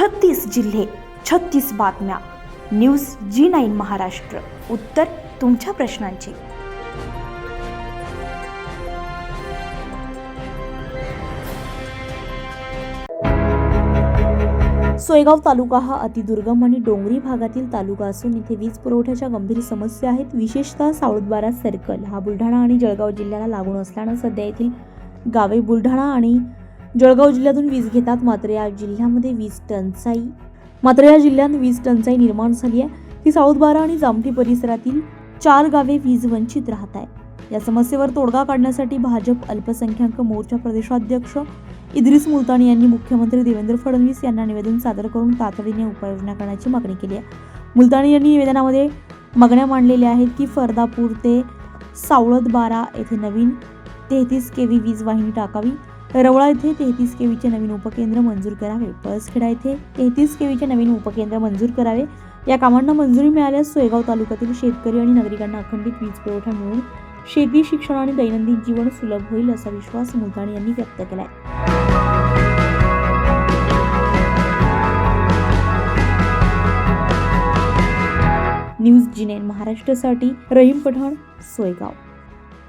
छत्तीस जिल्हे छत्तीस बातम्या. News G nine Maharashtra. उत्तर तुमच्या प्रश्नांची. सोयगाव तालुका हा अतिदुर्गम आणि डोंगरी भागातील तालुका असून इथे वीज पुरवठ्याच्या गंभीर समस्या आहेत. विशेषतः साऊदबारा सर्कल हा बुलढाणा आणि जळगाव जिल्ह्याला लागून असल्यानं सध्या येथील गावे बुलढाणा आणि जळगाव जिल्ह्यातून वीज घेतात. मात्र या जिल्ह्यामध्ये वीज टंचाई. मात्र या जिल्ह्यात वीज टंचाई निर्माण झाली आहे. ही साऊदबारा आणि जामठी परिसरातील चार गावे वीज वंचित राहत आहे या समस्येवर तोडगा काढण्यासाठी भाजप अल्पसंख्याक मोर्चा प्रदेशाध्यक्ष इद्रिस मुलतानी यांनी मुख्यमंत्री देवेंद्र फडणवीस यांना निवेदन सादर करून तातडीने उपाययोजना करण्याची मागणी केली आहे. मुलतानी यांनी निवेदनामध्ये मागण्या मांडलेल्या आहेत की फरदापूर ते सावळदबारा येथे नवीन तेहतीस केवी वीज वाहिनी टाकावी. रवळा येथे तेहतीस केवीचे नवीन उपकेंद्र मंजूर करावे. पळसखेडा येथे तेहतीस केवीचे नवीन उपकेंद्र मंजूर करावे. या कामांना मंजुरी मिळाल्यास सोयगाव तालुक्यातील शेतकरी आणि नागरिकांना अखंडित वीज पुरवठा मिळून शेती शिक्षण आणि दैनंदिन जीवन सुलभ होईल असा विश्वास मुलतानी यांनी व्यक्त केला आहे न्यूज जिनेन महाराष्ट्रासाठी रहीम पठाण सोयगाव.